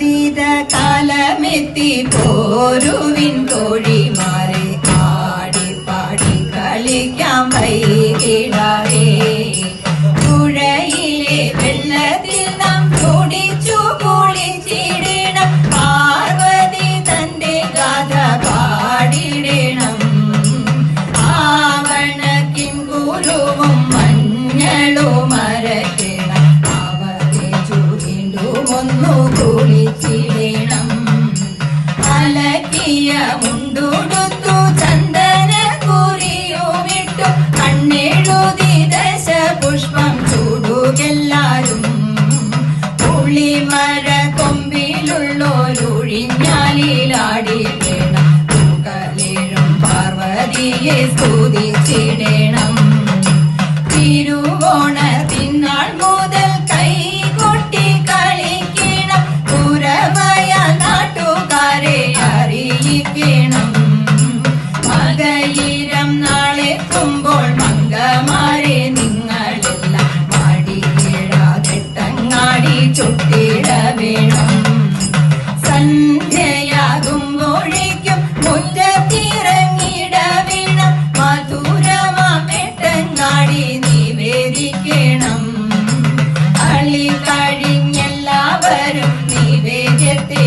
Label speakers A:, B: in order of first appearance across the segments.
A: ആദീത കാലമെത്തി പോരുവിൻ തോഴിമാരെ ആടി പാടി കളിക്കാം വൈകിടാറേ. പുഴയിലെ വെള്ളത്തിൽ നാം കുടിച്ചു കുളിച്ചിടണം. പാർവതി തന്റെ കഥ പാടിടണം. ആവണക്കിൻ കുരുവും മഞ്ഞളും അരക്കണം സ്തുതിച്ചിടണം. തിരുവോണത്തിനാൾ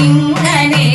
A: ഇങ്ങനെ